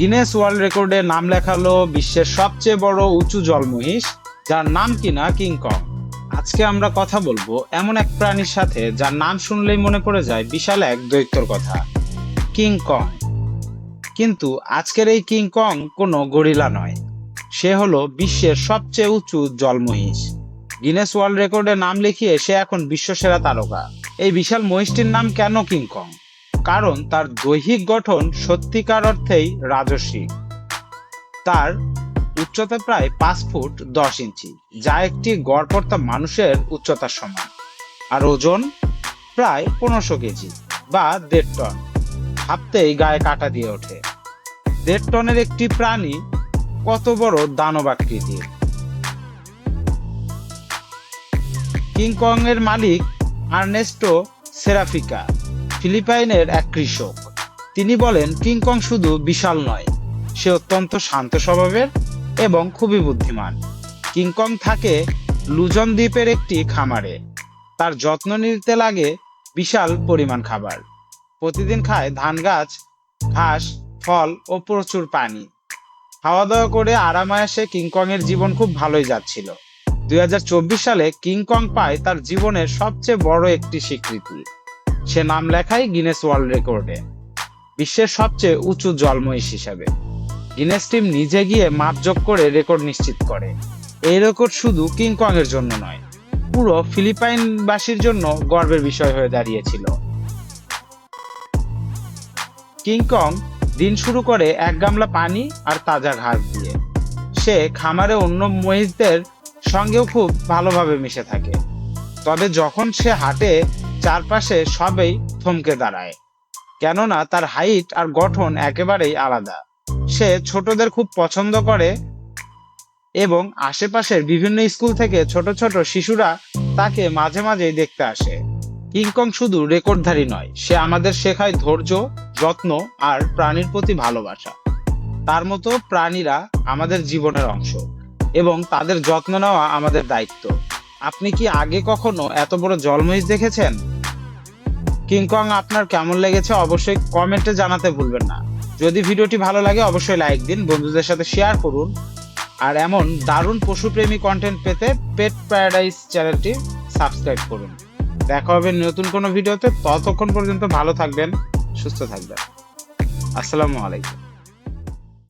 Guinness world রেকর্ডে নাম লেখালো বিশ্বের সবচেয়ে বড় উঁচু জলমহিষ, যার নাম কিনা কিংকং আজকে আমরা কথা বলব এমন এক প্রাণীর সাথে, যার নাম শুনলেই মনে পড়ে যায় বিশাল এক দৈত্যর কথা কিংকং কিন্তু আজকের এই কিংকং কোনো গরিলা নয়, সে হলো বিশ্বের সবচেয়ে উঁচু জলমহিষ। গিনেস ওয়ার্ল্ড রেকর্ডে নাম লিখিয়ে সে এখন বিশ্বসেরা তারকা। এই বিশাল মহিষটির নাম কেন কিংকং কারণ তার দৈহিক গঠন সত্যিকার অর্থেই রাজস্বী তার উচ্চতা প্রায় পাঁচ ফুট দশ ইঞ্চি, যা একটি গড়পড়তা মানুষের উচ্চতার সমান। আর ওজন প্রায় পনেরোশো কেজি বা দেড় টন, ভাবতেই গায়ে কাটা দিয়ে ওঠে। দেড় টনের একটি প্রাণী কত বড় দানব আকৃতির কিংকং এর মালিক আর্নেস্টো সেরাফিকা ফিলিপাইনের এক কৃষক। তিনি বলেন কিংকং শুধু বিশাল নয়, সে অত্যন্ত শান্ত স্বভাবের এবং খুবই বুদ্ধিমান। কিংকং থাকে লুজন দ্বীপের একটি খামারে। তার যত্ন নিতে লাগে বিশাল পরিমাণ খাবার। প্রতিদিন খায় ধান গাছ, ঘাস, ফল ও প্রচুর পানি। খাওয়া দাওয়া করে আরামায়াসে কিংকং এর জীবন খুব ভালোই যাচ্ছিল। দুই হাজার চব্বিশ সালে কিংকং পায় তার জীবনের সবচেয়ে বড় একটি স্বীকৃতি। সে নাম লেখায় গিনেস ওয়ার্ল্ড রেকর্ডে বিশ্বের সবচেয়ে উঁচু জলমহিষ হিসাবে। গিনেস টিম নিজে গিয়ে মাপযোগ করে রেকর্ড নিশ্চিত করে। এই রেকর্ড শুধু কিংকং এর জন্য নয়, পুরো ফিলিপাইনবাসীর জন্য গর্বের বিষয় হয়ে দাঁড়িয়েছিল। কিংকং দিন শুরু করে এক গামলা পানি আর তাজা ঘাস দিয়ে। সে খামারে অন্য মহিষদের সঙ্গেও খুব ভালোভাবে মিশে থাকে। তবে যখন সে হাঁটে চারপাশে সবেই থমকে দাঁড়ায়। কেননা তার হাইট আর গঠন একেবারেই আলাদা। সে ছোটদের খুব পছন্দ করে এবং আশেপাশের বিভিন্ন স্কুল থেকে ছোট ছোট শিশুরা তাকে মাঝে মাঝেই দেখতে আসে। কিংকং শুধু রেকর্ডধারী নয়, সে আমাদের শেখায় ধৈর্য, যত্ন আর প্রাণীর প্রতি ভালোবাসা। তার মতো প্রাণীরা আমাদের জীবনের অংশ এবং তাদের যত্ন নেওয়া আমাদের দায়িত্ব। আপনি কি আগে কখনো এত বড় জলমহিষ দেখেছেন? কিংকং আপনার কেমন লেগেছে অবশ্যই কমেন্টে জানাতে ভুলবেন না। যদি ভিডিওটি ভালো লাগে, অবশ্যই লাইক দিন, বন্ধুদের সাথে শেয়ার করুন। আর এমন দারুণ পশুপ্রেমী কন্টেন্ট পেতে পেট প্যারাডাইস চ্যানেলটি সাবস্ক্রাইব করুন। দেখা হবে নতুন কোনো ভিডিওতে, ততক্ষণ পর্যন্ত ভালো থাকবেন, সুস্থ থাকবেন। আসসালামু আলাইকুম।